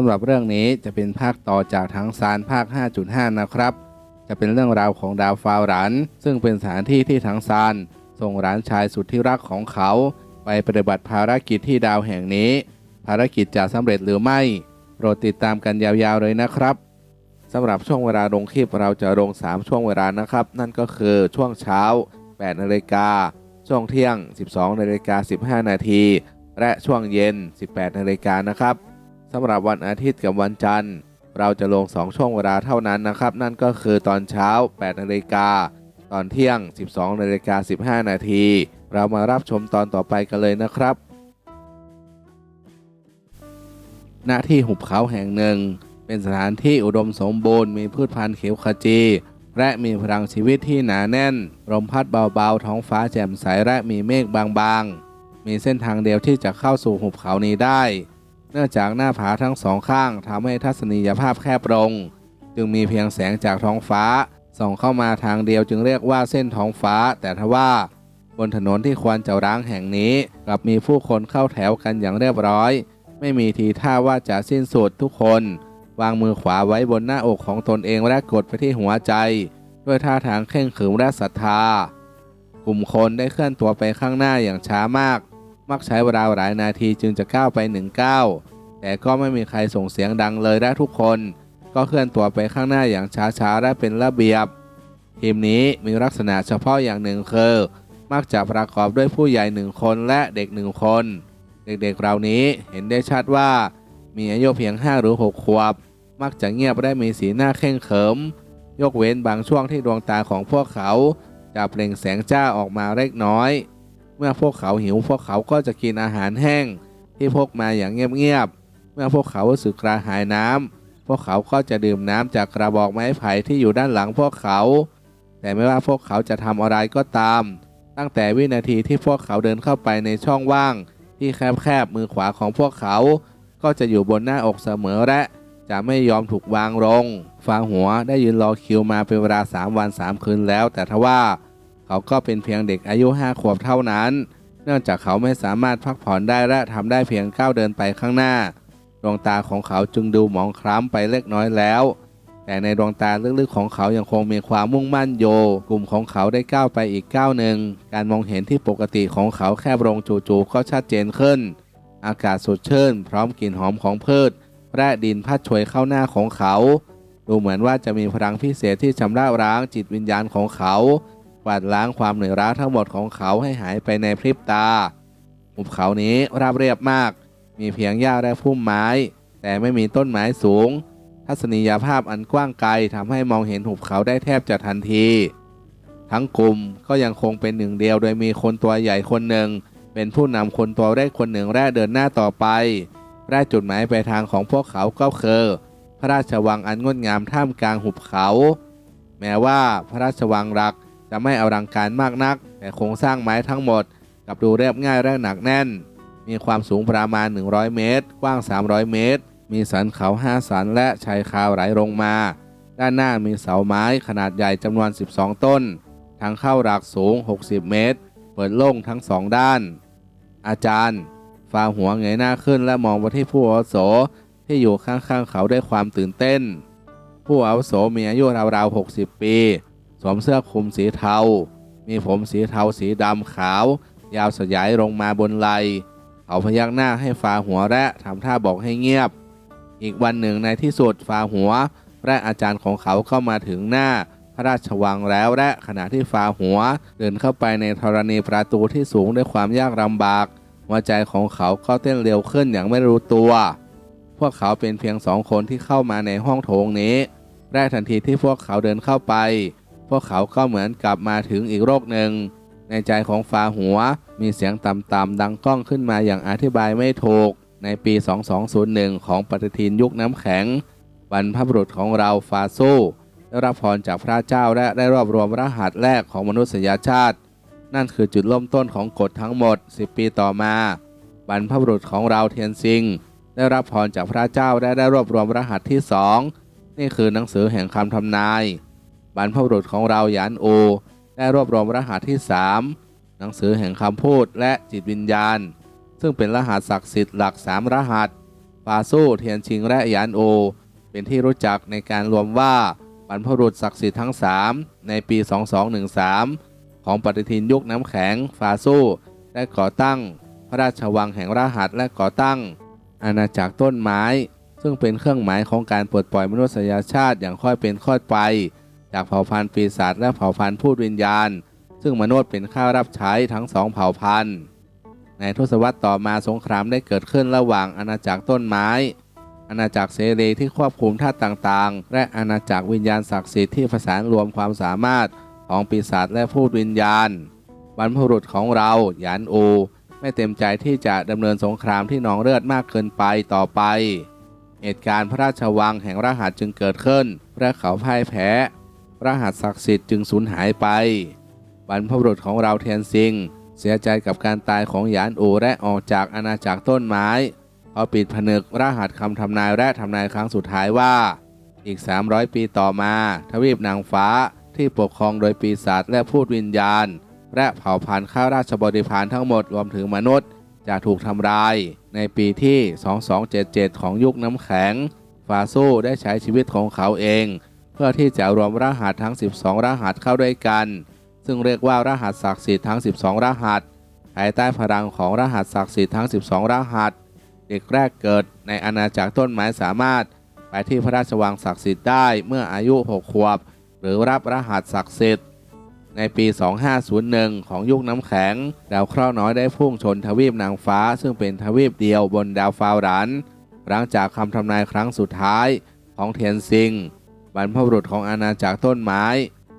สำหรับเรื่องนี้จะเป็นภาคต่อจากทั้งซานภาค 5.5 นะครับ จะเป็นเรื่องราวของดาวฟาวรันซึ่งเป็นสถานที่ที่ทั้งซานส่งหลานชายสุดที่รักของเขา ไปปฏิบัติภารกิจที่ดาวแห่งนี้ ภารกิจจะสำเร็จหรือไม่ โปรดติดตามกันยาวๆเลยนะครับสำหรับช่วงเวลาลงคลิปเราจะลง 3 ช่วงเวลานะครับ นั่นก็คือช่วงเช้า 8 นาฬิกา ช่วงเที่ยง 12 นาฬิกา 15 นาที และช่วงเย็น 18 นาฬิกานะครับ สำหรับวันอาทิตย์กับวันจันทร์ เราจะลง 2 ช่วงเวลาเท่านั้นนะครับ นั่นก็คือตอนเช้า 8 นาฬิกา ตอนเที่ยง 12 นาฬิกา 15 นาที เรามารับชมตอนต่อไปกันเลยนะครับณที่หุบเขาแห่งหนึ่ง เป็นสถานที่อุดมสมบูรณ์มีพืชพันธุ์เขียวขจี และมีพลังชีวิตที่หนาแน่นลมพัดเบาๆ ท้องฟ้าแจ่มใสและมีเมฆบางๆ มีเส้นทางเดียวที่จะเข้าสู่หุบเขานี้ได้ เนื่องจากหน้าผาทั้งสองข้างทำให้ทัศนียภาพแคบลง จึงมีเพียงแสงจากท้องฟ้า ส่องเข้ามาทางเดียวจึงเรียกว่าเส้นท้องฟ้า แต่ทว่า บนถนนที่ควรจะร้างแห่งนี้ กลับมีผู้คนเข้าแถวกันอย่างเรียบร้อย ไม่มีทีท่าว่าจะสิ้นสุดทุกคน วางมือขวาไว้บนหน้าอกของตนเองและกดไปที่หัวใจ ด้วยท่าทางเข่งขรึมและศรัทธากลุ่มคนได้เคลื่อนตัวไปข้างหน้าอย่างช้ามาก มักใช้เวลาหลายนาทีจึงจะก้าวไปหนึ่งก้าวแต่ก็ไม่มีใครส่งเสียงดังเลยและทุกคน ก็เคลื่อนตัวไปข้างหน้าอย่างช้าๆและเป็นระเบียบ ทีมนี้มีลักษณะเฉพาะอย่างหนึ่งคือ มักจะประกอบด้วยผู้ใหญ่หนึ่งคนและเด็กหนึ่งคน เด็กๆเหล่านี้เห็นได้ชัดว่า มีอายุเพียง 5 หรือ 6 ขวบ มักจะเงียบและมีสีหน้าเข่งเขิม ยกเว้นบางช่วงที่ดวงตาของพวกเขาจะเปล่งแสงจ้าออกมาเล็กน้อย เมื่อพวกเขาหิวพวกเขาก็จะกินอาหารแห้ง ที่พกมาอย่างเงียบๆ เมื่อพวกเขารู้สึกกระหายน้ำพวกเขาก็จะดื่มน้ำจากกระบอกไม้ไผ่ที่อยู่ด้านหลังพวกเขา แต่ไม่ว่าพวกเขาจะทำอะไรก็ตาม ตั้งแต่วินาทีที่พวกเขาเดินเข้าไปในช่องว่าง ที่แคบๆมือขวาของพวกเขา ก็จะอยู่บนหน้าอกเสมอและจะไม่ยอมถูกวางลงฟางหัวได้ยืนรอคิวมาเป็นเวลา 3 วัน 3 คืนแล้ว แต่ทว่า เขาก็เป็นเพียงเด็กอายุ5ขวบเท่านั้น เนื่องจากเขาไม่สามารถพักผ่อนได้และทำได้เพียงก้าวเดินไปข้างหน้า ดวงตาของเขาจึงดูหมองคล้ำไปเล็กน้อยแล้ว แต่ในดวงตาลึกๆของเขายังคงมีความมุ่งมั่นโย กลุ่มของเขาได้ก้าวไปอีกก้าวหนึ่ง การมองเห็นที่ปกติของเขาแคบลงจู่ๆก็ชัดเจนขึ้น อากาศสดชื่น พร้อมกลิ่นหอมของพืชและดินพัดช่วยเข้าหน้าของเขา ดูเหมือนว่าจะมีพลังพิเศษที่ชำระล้างจิตวิญญาณของเขา กวาดล้างความเหนื่อยล้าทั้งหมดของเขาให้หายไปในพริบตาหุบเขานี้ราบเรียบมาก มีเพียงหญ้าและพุ่มไม้ แต่ไม่มีต้นไม้สูง ทัศนียภาพอันกว้างไกลทำให้มองเห็นหุบเขาได้แทบจะทันที ทั้งกลุ่มก็ยังคงเป็นหนึ่งเดียวโดยมีคนตัวใหญ่คนหนึ่ง เป็นผู้นำคนตัวเล็กคนหนึ่งแรกเดินหน้าต่อไปและจุดหมายปลายทางของพวกเขาก็คือพระราชวังอันงดงามท่ามกลางหุบเขา แม้ว่าพระราชวังหลัก จะไม่อลังการมากนัก แต่โครงสร้างไม้ทั้งหมดกับดูเรียบง่ายและหนักแน่น มีความสูงประมาณ 100 เมตร กว้าง 300 เมตร มีสันเขาห้าสันและชายคาไหลลงมา ด้านหน้ามีเสาไม้ขนาดใหญ่จำนวน 12 ต้น ทางเข้าหลักสูง 60 เมตร เปิดโล่งทั้งสองด้าน อาจารย์ฟ้าหัวเงยหน้าขึ้นและมองไปที่ผู้อาวุโสที่อยู่ข้างๆเขาด้วยความตื่นเต้น ผู้อาวุโสมีอายุราวๆ60 ปี สวมเสื้อคลุมสีเทา มีผมสีเทาสีดำขาว ยาวสยายลงมาบนไหลเขาพยักหน้าให้ฟ้าหัวและทำท่าบอกให้เงียบ อีกวันหนึ่งในที่สุดฟ้าหัว และอาจารย์ของเขาเข้ามาถึงหน้าพระราชวังแล้วและขณะที่ฟ้าหัว เดินเข้าไปในธรณีประตูที่สูงด้วยความยากลำบากหัวใจของเขาก็เต้นเร็วขึ้นอย่างไม่รู้ตัว พวกเขาเป็นเพียงสองคนที่เข้ามาในห้องโถงนี้และทันทีที่พวกเขาเดินเข้าไป พวกเขาก็เหมือนกลับมาถึงอีกโลกหนึ่ง ในใจของฟ้าหัวมีเสียงต่ำๆดังก้องขึ้นมาอย่างอธิบายไม่ถูก ในปี 2201 ของปฏิทินยุคน้ำแข็งบรรพบุรุษของเราฟาซูได้รับพรจากพระเจ้าและได้รวบรวมรหัสแรกของมนุษยชาติ นั่นคือจุดเริ่มต้นของกฎทั้งหมด 10 ปีต่อมา บรรพบุรุษของเราเทียนซิง ได้รับพรจากพระเจ้าและได้รวบรวมรหัสที่สองนี่คือหนังสือแห่งคำทำนาย บรรพบุรุษของเราหยานโอ ได้รวบรวมรหัสที่สามหนังสือแห่งคำพูดและจิตวิญญาณ ซึ่งเป็นรหัสศักดิ์สิทธิ์หลักสามรหัสฟาสู้เทียนชิงและหยานโอ เป็นที่รู้จักในการรวมว่าบรรพบุรุษศักดิ์สิทธิ์ทั้ง 3 ในปี 2213 ของปฏิทินยุคน้ำแข็งฟาสู้ได้ก่อตั้ง พระราชวังแห่งรหัสและก่อตั้ง อาณาจักรต้นไม้ ซึ่งเป็นเครื่องหมายของการปลดปล่อยมนุษยชาติอย่างค่อยเป็นค่อยไป จากเผ่าพันธุ์ปีศาจและเผ่าพันธุ์พูดวิญญาณ ซึ่งมนุษย์เป็นข้ารับใช้ทั้งสองเผ่าพันธุ์ ในทศวรรษต่อมาสงครามได้เกิดขึ้นระหว่างอาณาจักรต้นไม้ อาณาจักรเสรีที่ควบคุมธาต่างๆ และอาณาจักรวิญญาณศักดิ์สิทธิ์ที่ผสานรวมความสามารถของปีศาจและพูดวิญญาณบรรพบุรุษของเราหยานอูไม่เต็มใจที่จะดำเนินสงครามที่หนองเลือดมากเกินไปต่อไป เหตุการณ์พระราชวังแห่งรหัสจึงเกิดขึ้นและเขาพ่ายแพ้ รหัสศักดิ์สิทธิ์จึงสูญหายไป บรรพบุรุษของเราเทียนซิง เสียใจกับการตายของหยานอูและออกจากอาณาจักรต้นไม้เขาปิดผนึกรหัสคำทำนายและทำนายครั้งสุดท้ายว่า อีก 300 ปีต่อมา ทวีปนางฟ้าที่ปกครองโดยปีศาจและพูดวิญญาณ และเผ่าพันธุ์ข้าราชบริพารทั้งหมดรวมถึงมนุษย์ จะถูกทำลาย ในปีที่ 2277 ของยุคน้ำแข็ง ฟาโซได้ใช้ชีวิตของเขาเอง พื่อที่จะรวมรหัสทั้ง 12 รหัสเข้าด้วยกัน ซึ่งเรียกว่ารหัสศักดิ์สิทธิ์ทั้ง 12 รหัส ภายใต้พลังของรหัสศักดิ์สิทธิ์ทั้ง 12 รหัส เด็กแรกเกิดในอาณาจักรต้นไม้สามารถ ไปที่พระราชวังศักดิ์สิทธิ์ได้เมื่ออายุ 6 ขวบ หรือรับรหัสศักดิ์สิทธิ์ในปี 2501 ของยุคน้ำแข็ง ดาวเคราะห์น้อยได้พุ่งชนทวีปนางฟ้า ซึ่งเป็นทวีปเดียวบนดาวฟาวรัน หลังจากคำทำนายครั้งสุดท้ายของเทียนซิง บรรพบุรุษของอาณาจักรต้นไม้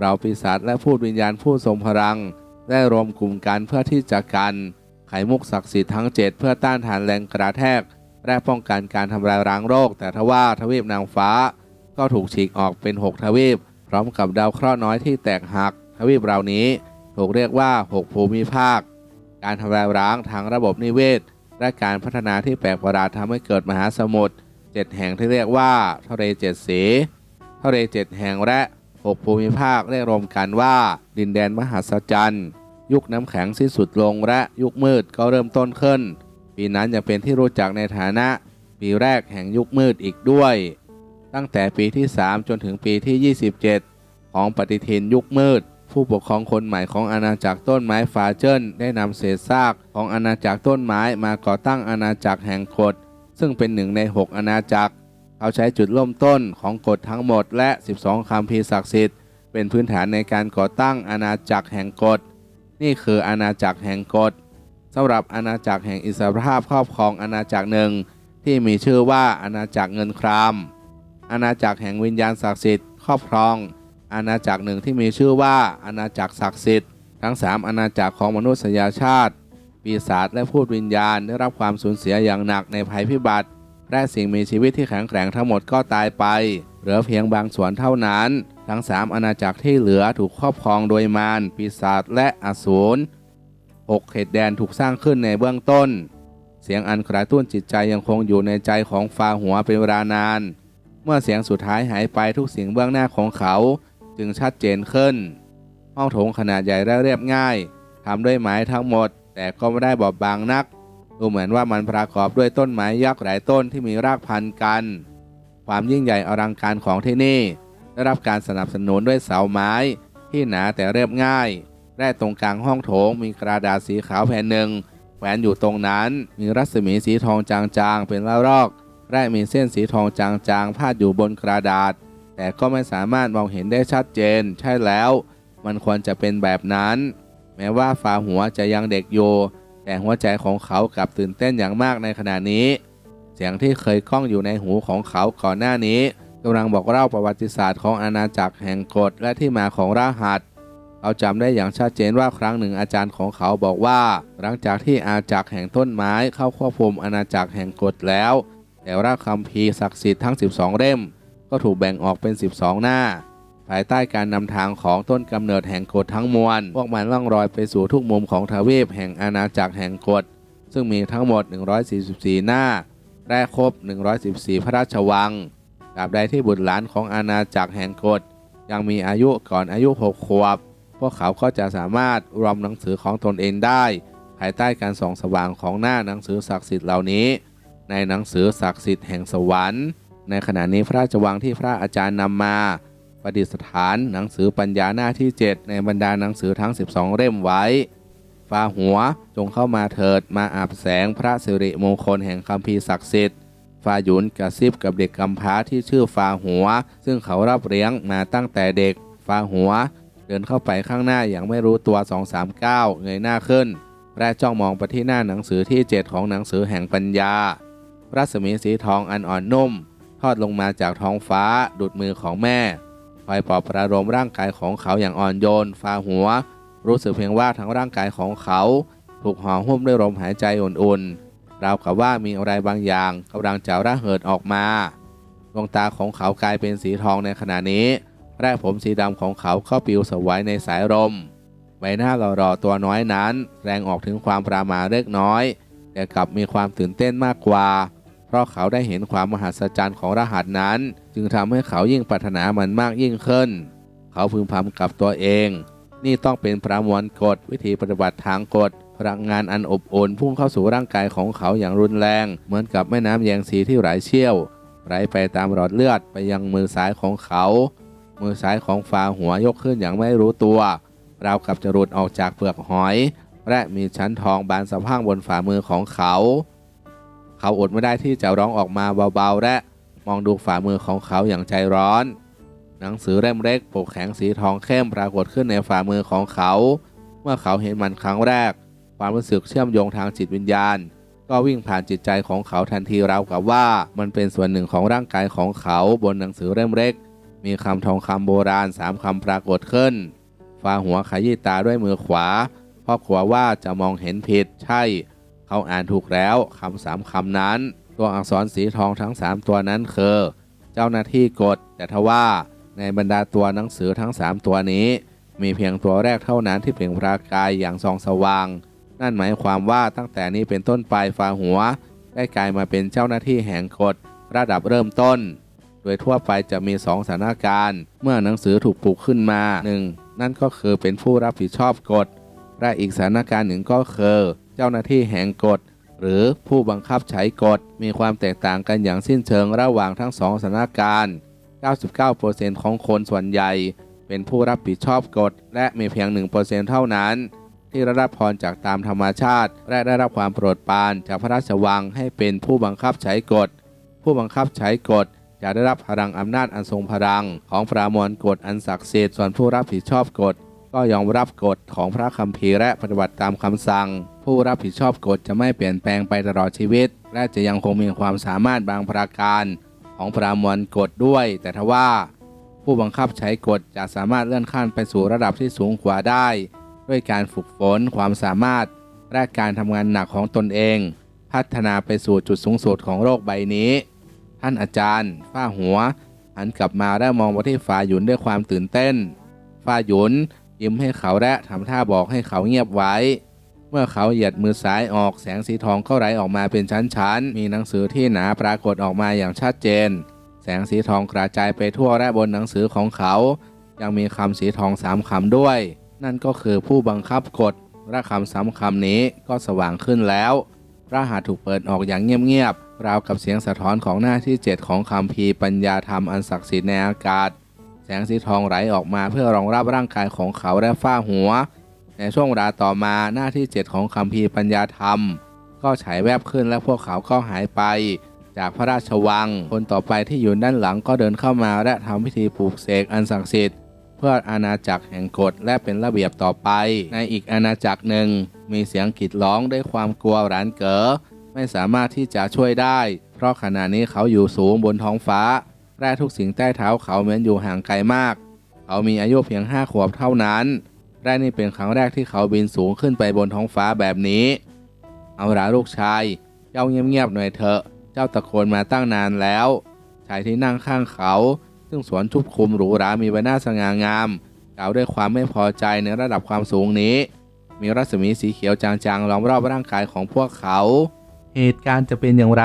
เราปีศาจและพูดวิญญาณผู้ทรงพลัง ได้รวมกลุ่มกันเพื่อที่จะกันไขมุกศักดิ์สิทธิ์ทั้ง 7 เพื่อต้านทานแรงกระแทก และป้องกันการทำลายล้างโรค แต่ทว่าทวีปนางฟ้า ก็ถูกฉีกออกเป็น 6 ทวีป พร้อมกับดาวเคราะห์น้อยที่แตกหัก ทวีปเหล่านี้ถูกเรียกว่า 6 ภูมิภาค การทำลายล้างทางระบบนิเวศ และการพัฒนาที่แปลกประหลาดทำให้เกิดมหาสมุทรเจ็ดแห่งที่เรียกว่าทะเลเจ็ดสี ทะเลเจ็ดแห่งและ6ภูมิภาคเรียกรวมกันว่าดินแดนมหัศจรรย์ ยุคน้ำแข็งสิ้นสุดลงและยุคมืดก็เริ่มต้นขึ้น ปีนั้นยังเป็นที่รู้จักในฐานะ ปีแรกแห่งยุคมืดอีกด้วย ตั้งแต่ปีที่ 3 จนถึงปีที่ 27 ของปฏิทินยุคมืด ผู้ปกครองคนใหม่ของอาณาจักรต้นไม้ฟาเจินได้นำเศษซากของอาณาจักรต้นไม้มาก่อตั้งอาณาจักรแห่งกฎซึ่งเป็นหนึ่งใน 6 อาณาจักร เขาใช้จุดเริ่มต้นของกฎทั้งหมดและ 12 คำพีศักดิ์สิทธิ์ เป็นพื้นฐานในการก่อตั้งอาณาจักรแห่งกฎ นี่คืออาณาจักรแห่งกฎสำหรับอาณาจักรแห่งอิสรภาพครอบครองอาณาจักรหนึ่ง ที่มีชื่อว่าอาณาจักรเงินครามอาณาจักรแห่งวิญญาณศักดิ์สิทธิ์ครอบครอง อาณาจักรหนึ่งที่มีชื่อว่าอาณาจักรศักดิ์สิทธิ์ทั้งสามอาณาจักรของมนุษยชาติปีศาจและพูดวิญญาณได้รับความสูญเสียอย่างหนักในภัยพิบัติ และสิ่งมีชีวิตที่แข็งแกร่งทั้งหมดก็ตายไป เหลือเพียงบางส่วนเท่านั้น ทั้งสามอาณาจักรที่เหลือถูกครอบครองโดยมารปีศาจและอสูรหกเขตแดนถูกสร้างขึ้นในเบื้องต้น เสียงอันกระตุ้นจิตใจยังคงอยู่ในใจของฟาหัวเป็นเวลานาน เมื่อเสียงสุดท้ายหายไปทุกเสิ่งเบื้องหน้าของเขาจึงชัดเจนขึ้น ห้องโถงขนาดใหญ่และเรียบง่ายทำด้วยไม้ทั้งหมด แต่ก็ไม่ได้บอบบางนัก ดูเหมือนว่ามันประกอบด้วยต้นไม้ยักษ์หลายต้นที่มีรากพันกัน ความยิ่งใหญ่อลังการของที่นี่ ได้รับการสนับสนุนด้วยเสาไม้ที่หนาแต่เรียบง่ายและตรงกลางห้องโถงมีกระดาษสีขาวแผ่นหนึ่งแขวนอยู่ตรงนั้น มีรัศมีสีทองจางๆ เป็นละลอกและมีเส้นสีทองจางๆ พาดอยู่บนกระดาษ แต่ก็ไม่สามารถมองเห็นได้ชัดเจน ใช่แล้ว มันควรจะเป็นแบบนั้น แม้ว่าฝาหัวจะยังเด็กอยู่ แต่หัวใจของเขากลับตื่นเต้นอย่างมากในขณะนี้ เสียงที่เคยก้องอยู่ในหูของเขาก่อนหน้านี้กำลังบอกเล่าประวัติศาสตร์ของอาณาจักรแห่งกฎและที่มาของรหัสเขาจำได้อย่างชัดเจนว่าครั้งหนึ่งอาจารย์ของเขาบอกว่า หลังจากที่อาณาจักรแห่งต้นไม้เข้าควบคุมอาณาจักรแห่งกฎแล้ว แต่ว่าคัมภีร์ศักดิ์สิทธิ์ทั้ง 12 เล่ม ก็ถูกแบ่งออกเป็น 12 หน้า ภายใต้การนำทางของต้นกำเนิดแห่งกฎทั้งมวล พวกมันล่องรอยไปสู่ทุกมุมของทวีปแห่งอาณาจักรแห่งกฎ ซึ่งมีทั้งหมด 144 หน้าและครบ 114 พระราชวังตราบใดที่บุตรหลานของอาณาจักรแห่งกฎยังมีอายุก่อนอายุ 6 ขวบ พวกเขาก็จะสามารถรวมหนังสือของตนเองได้ ภายใต้การส่องสว่างของหน้าหนังสือศักดิ์สิทธิ์เหล่านี้ ในหนังสือศักดิ์สิทธิ์แห่งสวรรค์ ในขณะนี้พระราชวังที่พระอาจารย์นำมา ประดิษฐานหนังสือปัญญาหน้าที่ 7 ในบรรดาหนังสือทั้ง 12 เล่มไว้ ฟ้าหัวจงเข้ามาเถิดมาอาบแสงพระสิริมงคลแห่งคัมภีศักดิ์สิทธิ์ฟ้าหยุนกระซิบกับเด็กกำพร้าที่ชื่อฟ้าหัว ซึ่งเขารับเลี้ยงมาตั้งแต่เด็กฟ้าหัว เดินเข้าไปข้างหน้าอย่างไม่รู้ตัว 239 เงยหน้าขึ้น และจ้องมองไปที่หน้าหนังสือที่ 7 ของหนังสือแห่งปัญญา รัศมีสีทองอันอ่อนนุ่ม ทอดลงมาจากท้องฟ้าดุดมือของแม่ อยปลอบประโลมร่างกายของเขาอย่างอ่อนโยนฟาหัว รู้สึกเพียงว่าทั้งร่างกายของเขา ถูกห่อหุ้มด้วยลมหายใจอุ่นๆราวกับว่ามีอะไรบางอย่างกำลังจะระเหิดออกมาดวงตาของเขากลายเป็นสีทองในขณะนี้แรกผมสีดำของเขาก็ปลิวสวายในสายลมใบหน้าหล่อๆตัวน้อยนั้นแสดงออกถึงความปรามาเล็กน้อย แต่กลับมีความตื่นเต้นมากกว่า เพราะเขาได้เห็นความมหัศจรรย์ของรหัสนั้น จึงทำให้เขายิ่งปรารถนามันมากยิ่งขึ้น เขาพึงพำกับตัวเอง นี่ต้องเป็นประมวลกฎวิธีปฏิบัติทางกฎพลังงานอันอบอุ่นพุ่งเข้าสู่ร่างกายของเขาอย่างรุนแรง เหมือนกับแม่น้ำแยงสีที่ไหลเชี่ยวไหลไปตามหลอดเลือดไปยังมือซ้ายของเขา มือซ้ายของฟ้าหัวยกขึ้นอย่างไม่รู้ตัว ราวกับจะหลุดออกจากเปลือกหอย และมีชั้นทองบานสะพั่งบนฝ่ามือของเขา เขาอดไม่ได้ที่จะร้องออกมาเบาๆและ มองดูฝ่ามือของเขาอย่างใจร้อน หนังสือเล่มเล็กปกแข็งสีทองเข้มปรากฏขึ้นในฝ่ามือของเขา เมื่อเขาเห็นมันครั้งแรก ความรู้สึกเชื่อมโยงทางจิตวิญญาณ ก็วิ่งผ่านจิตใจของเขาทันทีราวกับว่ามันเป็นส่วนหนึ่งของร่างกายของเขาบนหนังสือเล่มเล็ก มีคำทองคำโบราณสามคำปรากฏขึ้นฟ้าหัวขยี้ตาด้วยมือขวาเพราะกลัวว่าจะมองเห็นผิดใช่ เขาอ่านถูกแล้วคำสามคำนั้น ตัวอักษรสีทองทั้ง 3 ตัวนั้นคือ เจ้าหน้าที่กดแต่ทว่าในบรรดาตัวหนังสือทั้ง 3 ตัวนี้ มีเพียงตัวแรกเท่านั้นที่เปล่งประกายอย่างส่องสว่าง นั่นหมายความว่าตั้งแต่นี้เป็นต้นไปฟ้าหัว ได้กลายมาเป็นเจ้าหน้าที่แห่งกฎระดับเริ่มต้น โดยทั่วไปจะมีสองสถานการณ์ เมื่อหนังสือถูกปลูกขึ้นมา 1. นั่นก็คือเป็นผู้รับผิดชอบกฎและอีกสถานการณ์หนึ่งก็คือ เจ้าหน้าที่แห่งกฎ หรือผู้บังคับใช้กฎมีความแตกต่างกันอย่างสิ้นเชิงระหว่างทั้งสองสถานการณ์ 99%ของคนส่วนใหญ่ เป็นผู้รับผิดชอบกฎ และมีเพียง 1%เท่านั้น ที่ได้รับพรจากตามธรรมชาติ และได้รับความโปรดปรานจากพระราชวังให้เป็นผู้บังคับใช้กฎ ผู้บังคับใช้กฎจะได้รับพลังอำนาจอันทรงพลัง ของปรามวลกฎอันศักดิ์สิทธิ์ส่วนผู้รับผิดชอบกฎ ก็ยอมรับกฎของพระคัมภีร์และปฏิบัติตามคำสั่ง ผู้รับผิดชอบกฎจะไม่เปลี่ยนแปลงไปตลอดชีวิต และจะยังคงมีความสามารถบางประการ ของปรามวลกฎด้วย แต่ทว่า ผู้บังคับใช้กฎจะสามารถเลื่อนขั้นไปสู่ระดับที่สูงกว่าได้ ด้วยการฝึกฝนความสามารถ และการทำงานหนักของตนเอง พัฒนาไปสู่จุดสูงสุดของโลกใบนี้ ท่านอาจารย์ฝ้าหัวหันกลับมาและมองไปที่ฟ้าหยุนด้วยความตื่นเต้นฟ้าหยุน ยิ้มให้เขาและทำท่าบอกให้เขาเงียบไว้ เมื่อเขาเหยียดมือซ้ายออกแสงสีทองก็ไหลออกมาเป็นชั้นๆ มีหนังสือที่หนาปรากฏออกมาอย่างชัดเจน แสงสีทองกระจายไปทั่วและบนหนังสือของเขา ยังมีคำสีทองสามคำด้วย นั่นก็คือผู้บังคับกฎและคำสามคำนี้ก็สว่างขึ้นแล้วรหัสถูกเปิดออกอย่างเงียบๆราวกับเสียงสะท้อนของหน้าที่ 7 ของคำพีปัญญาธรรมอันศักดิ์สิทธิ์ในอากาศ แสงสีทองไหลออกมาเพื่อรองรับร่างกายของเขาและฝ้าหัว ในช่วงเวลาต่อมาหน้าที่ 7 ของคำพีปัญญาธรรม ก็ฉายแวบขึ้นและพวกเขาก็หายไป จากพระราชวัง คนต่อไปที่อยู่ด้านหลังก็เดินเข้ามาและทำพิธีปลูกเสกอันศักดิ์สิทธิ์เพื่ออาณาจักรแห่งกฎและเป็นระเบียบต่อไป ในอีกอาณาจักรหนึ่ง มีเสียงกรีดร้องด้วยความกลัวหลานเก๋อไม่สามารถที่จะช่วยได้ เพราะขณะนี้เขาอยู่สูงบนท้องฟ้า และทุกสิ่งใต้เท้าเขาเหมือนอยู่ห่างไกลมาก เขามีอายุเพียงห้าขวบเท่านั้นและนี่เป็นครั้งแรกที่เขาบินสูงขึ้นไปบนท้องฟ้าแบบนี้ เอาละลูกชาย เจ้าเงียบๆหน่อยเถอะ เจ้าตะโกนมาตั้งนานแล้ว ชายที่นั่งข้างเขา ซึ่งสวนชุบคุมหรูหรา มีใบหน้าสง่างาม กล่าวด้วยความไม่พอใจในระดับความสูงนี้ มีรัศมีสีเขียวจางๆล้อมรอบร่างกายของพวกเขา เหตุการณ์จะเป็นอย่างไร